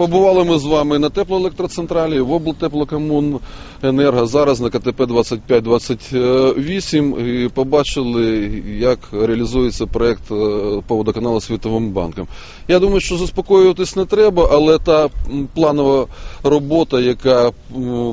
Побували ми з вами на теплоелектроцентралі, в облтеплокомуненерго, зараз на КТП 2528 і побачили, як реалізується проект е, по водоканалу Світовим банком. Я думаю, що заспокоюватись не треба, але та планова робота, яка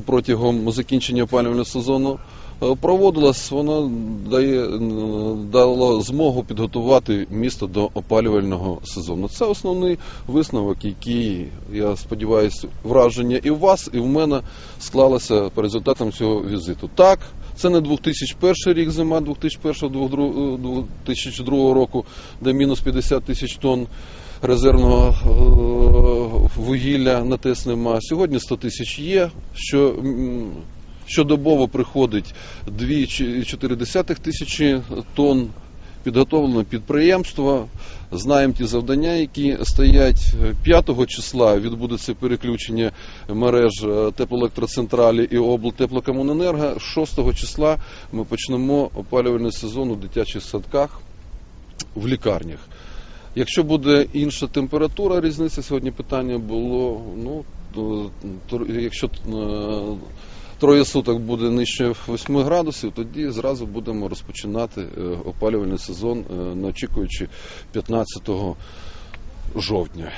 протягом закінчення опалювального сезону е, проводилась, вона дає м, дало змогу підготувати місто до опалювального сезону. Це основний висновок, який я сподіваюся, враження і в вас, і в мене склалося по результатам цього візиту. Так, це не 2001 рік зима 2001-2002 року, де мінус 50 тисяч тонн резервного е, вугілля на ТЕС нема. Сьогодні 100 тисяч є, що щодобово приходить 2,4 тисячі тонн. Підготовлено підприємство, знаємо ті завдання, які стоять. 5 числа відбудеться переключення мереж е, теплоелектроцентралі і облтеплокомуненерго. 6 числа ми почнемо опалювальний сезон у дитячих садках в лікарнях. Якщо буде інша температура, різниця сьогодні питання було. Ну то- якщо е, троє суток буде нижче 8 градусів, тоді зразу будемо розпочинати е, опалювальний сезон, не очікуючи 15 жовтня.